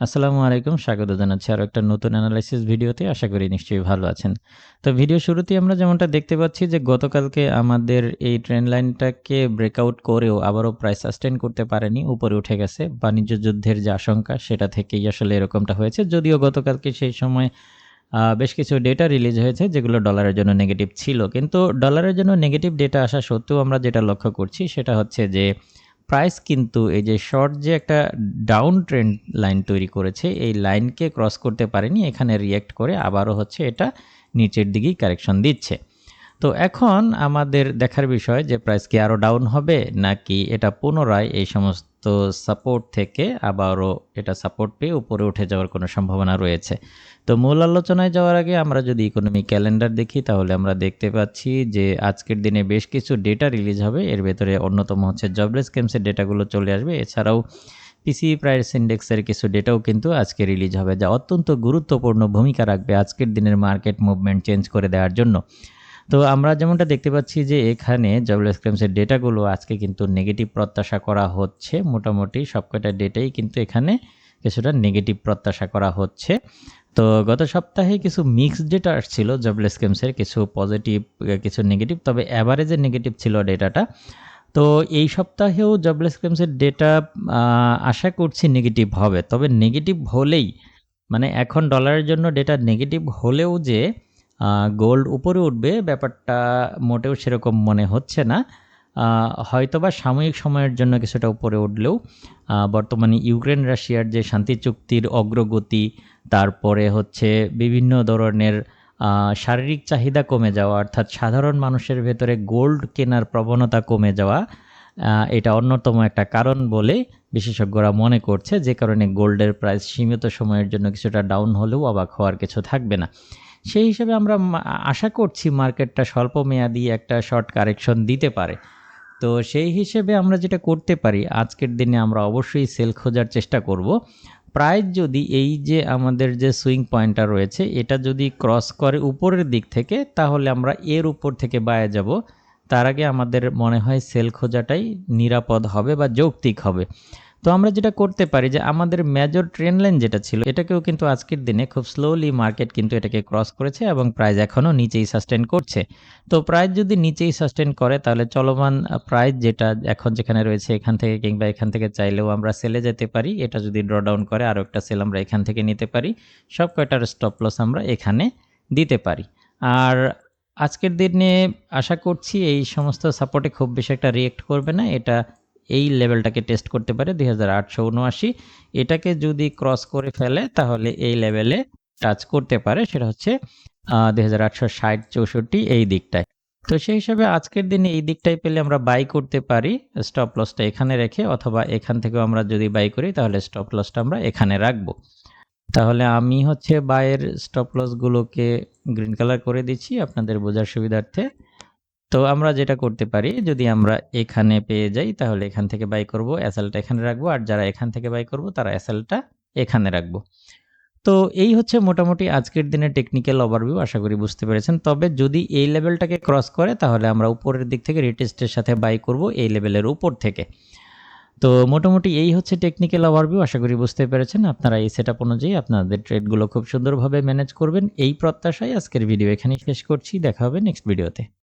আসসালামু আলাইকুম। স্বাগত জানাচ্ছি আরও একটা নতুন অ্যানালাইসিস ভিডিওতে। আশা করি নিশ্চয়ই ভালো আছেন। তো ভিডিও শুরুতেই আমরা যেমনটা দেখতে পাচ্ছি যে গতকালকে আমাদের এই ট্রেন লাইনটাকে ব্রেকআউট করেও আবারও প্রাইস সাস্টেন করতে পারেনি, উপরে উঠে গেছে। বাণিজ্য যুদ্ধের যে আশঙ্কা, সেটা থেকেই আসলে এরকমটা হয়েছে। যদিও গতকালকে সেই সময় বেশ কিছু ডেটা রিলিজ হয়েছে, যেগুলো ডলারের জন্য নেগেটিভ ছিল। কিন্তু ডলারের জন্য নেগেটিভ ডেটা আসা সত্ত্বেও আমরা যেটা লক্ষ্য করছি, সেটা হচ্ছে যে প্রাইস কিন্তু এই যে শর্ট যে একটা ডাউন ট্রেন্ড লাইন তৈরি করেছে, এই লাইনকে ক্রস করতে পারেনি, এখানে রিয়েক্ট করে আবারও হচ্ছে এটা নিচের দিকেই কারেকশন দিচ্ছে। তো এখন আমাদের দেখার বিষয় যে প্রাইস কি আরও ডাউন হবে নাকি এটা পুনরায় এই সমস্ত সাপোর্ট থেকে আবারও এটা সাপোর্ট পেয়ে উপরে উঠে যাওয়ার কোনো সম্ভাবনা রয়েছে। তো মূল আলোচনায় যাওয়ার আগে আমরা যদি ইকোনমি ক্যালেন্ডার দেখি, তাহলে আমরা দেখতে পাচ্ছি যে আজকের দিনে বেশ কিছু ডেটা রিলিজ হবে। এর ভেতরে অন্যতম হচ্ছে জবলেস কেমসের ডেটাগুলো চলে আসবে। এছাড়াও পিসি প্রাইস ইন্ডেক্সের কিছু ডেটাও কিন্তু আজকে রিলিজ হবে, যা অত্যন্ত গুরুত্বপূর্ণ ভূমিকা রাখবে আজকের দিনের মার্কেট মুভমেন্ট চেঞ্জ করে দেওয়ার জন্য। তো আমরা যেমনটা দেখতে পাচ্ছি যে এখানে জবলেস ক্লেমসের ডেটাগুলো আজকে কিন্তু নেগেটিভ প্রত্যাশা করা হচ্ছে। মোটামুটি সবকটা ডেটাই কিন্তু এখানে কিছুটা নেগেটিভ প্রত্যাশা করা হচ্ছে। তো গত সপ্তাহে কিছু মিক্সড ডেটা আসছিল জবলেস ক্লেমসের কিছু পজিটিভ, কিছু নেগেটিভ, তবে অ্যাভারেজে নেগেটিভ ছিল ডেটাটা। তো এই সপ্তাহেও জবলেস ক্লেমসের ডেটা আশা করছি নেগেটিভ হবে। তবে নেগেটিভ হলেই মানে এখন ডলারের জন্য ডেটা নেগেটিভ হলেও যে গোল্ড উপরে উঠবে, ব্যাপারটা মোটেও সেরকম মনে হচ্ছে না। হয়তোবা সাময়িক সময়ের জন্য কিছুটা উপরে উঠলেও বর্তমানে ইউক্রেন রাশিয়ার যে শান্তি চুক্তির অগ্রগতি, তারপরে হচ্ছে বিভিন্ন ধরনের শারীরিক চাহিদা কমে যাওয়া, অর্থাৎ সাধারণ মানুষের ভেতরে গোল্ড কেনার প্রবণতা কমে যাওয়া এটা অন্যতম একটা কারণ বলে বিশেষজ্ঞরা মনে করছে। যে কারণে গোল্ডের প্রাইস সীমিত সময়ের জন্য কিছুটা ডাউন হলেও অবাক হওয়ার কিছু থাকবে না। সেই হিসেবে আমরা আশা করছি মার্কেটটা স্বল্প মেয়াদি একটা শর্ট কারেকশন দিতে পারে। তো সেই হিসেবে আমরা যেটা করতে পারি, আজকের দিনে আমরা অবশ্যই সেল খোঁজার চেষ্টা করব। প্রায় যদি এই যে আমাদের যে সুইং পয়েন্টটা রয়েছে, এটা যদি ক্রস করে উপরের দিক থেকে, তাহলে আমরা এর উপর থেকে বায়ে যাব। তার আগে আমাদের মনে হয় সেল খোঁজাটাই নিরাপদ হবে বা যৌক্তিক হবে। তো আমরা যেটা করতে পারি যে আমাদের মেজর ট্রেন লাইন যেটা ছিল, এটাকেও কিন্তু আজকের দিনে খুব স্লোলি মার্কেট কিন্তু এটাকে ক্রস করেছে এবং প্রাইস এখনও নিচেই সাস্টেন করছে। তো প্রাইস যদি নিচেই সাস্টেন করে, তাহলে চলমান প্রাইস যেটা এখন যেখানে রয়েছে এখান থেকে কিংবা এখান থেকে চাইলেও আমরা সেলে যেতে পারি। এটা যদি ড্র ডাউন করে, আরও একটা সেল আমরা এখান থেকে নিতে পারি। সব কয়টার স্টপ লস আমরা এখানে দিতে পারি। আর আজকের দিনে আশা করছি এই সমস্ত সাপোর্টে খুব বেশি একটা রিয়েক্ট করবে না। এটা এই লেভেলটাকে টেস্ট করতে পারে দুই হাজার আটশো উনআশি। এটাকে যদি ক্রস করে ফেলে, তাহলে এই লেভেলে টাচ করতে পারে, সেটা হচ্ছে দুই এই দিকটায়। তো সেই হিসাবে আজকের দিনে এই দিকটাই পেলে আমরা বাই করতে পারি স্টপ লসটা এখানে রেখে, অথবা এখান থেকেও আমরা যদি বাই করি, তাহলে স্টপ লসটা আমরা এখানে রাখব। তাহলে আমি হচ্ছে বাইয়ের স্টপ লসগুলোকে গ্রিন কালার করে দিচ্ছি, আপনাদের বোঝার সুবিধার্থে। তো আমরা যেটা করতে পারি, যদি আমরা এখানে পেয়ে যাই, তাহলে এখান থেকে বাই করব এসএলটা এখানে রাখব, আর যারা এখান থেকে বাই করব, তারা এসএলটা এখানে রাখব। তো এই হচ্ছে মোটামুটি আজকের দিনে টেকনিক্যাল ওভারভিউ আশা করি বুঝতে পেরেছেন। তবে যদি এই লেভেলটাকে ক্রস করে, তাহলে আমরা উপরের দিক থেকে রিটেস্টের সাথে বাই করব, এই লেভেলের উপর থেকে। তো মোটামুটি এই হচ্ছে টেকনিক্যাল ওভারভিউ আশা করি বুঝতে পেরেছেন। আপনারা এই সেট আপ অনুযায়ী আপনাদের ট্রেডগুলো খুব সুন্দরভাবে ম্যানেজ করবেন। এই প্রত্যাশায় আজকের ভিডিও এখানেই শেষ করছি। দেখা হবে নেক্সট ভিডিওতে